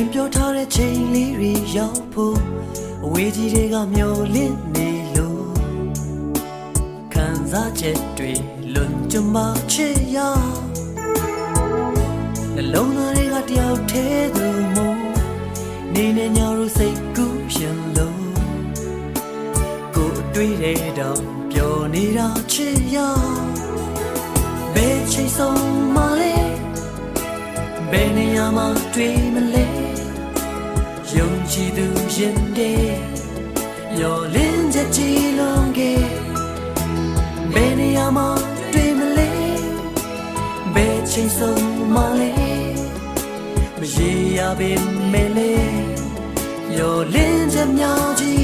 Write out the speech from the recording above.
င်ပြောထားတဲ့ချိန်လေးတွေရောက်ဖို့အဝေးကြီးတွေကမျောလင့်နေလို့ခံစားချက်တွေလွန်ကျမချစ်ရနှလုံးသားတွေကတယောက်တည်းသူမို့နေနေညတို့စိတ်ကူးရှင်လို့ကိုယ်အတွေ့တဲ့တော့ပျော်နေတာချစ်ရဘယ်ချိန်ဆုံးမလဲဘယ်နေရာမှာတွေ့မလဲ ယုံကြည်သူရင်တဲ့ရောလင်းချက်ကြည်လုံးကဘယ်နေရာမှာတွေ့မလဲဘယ်ချိန်ဆုံးမလဲမရေရပင်မဲလေရောလင်းချက်များကြီးနဲ့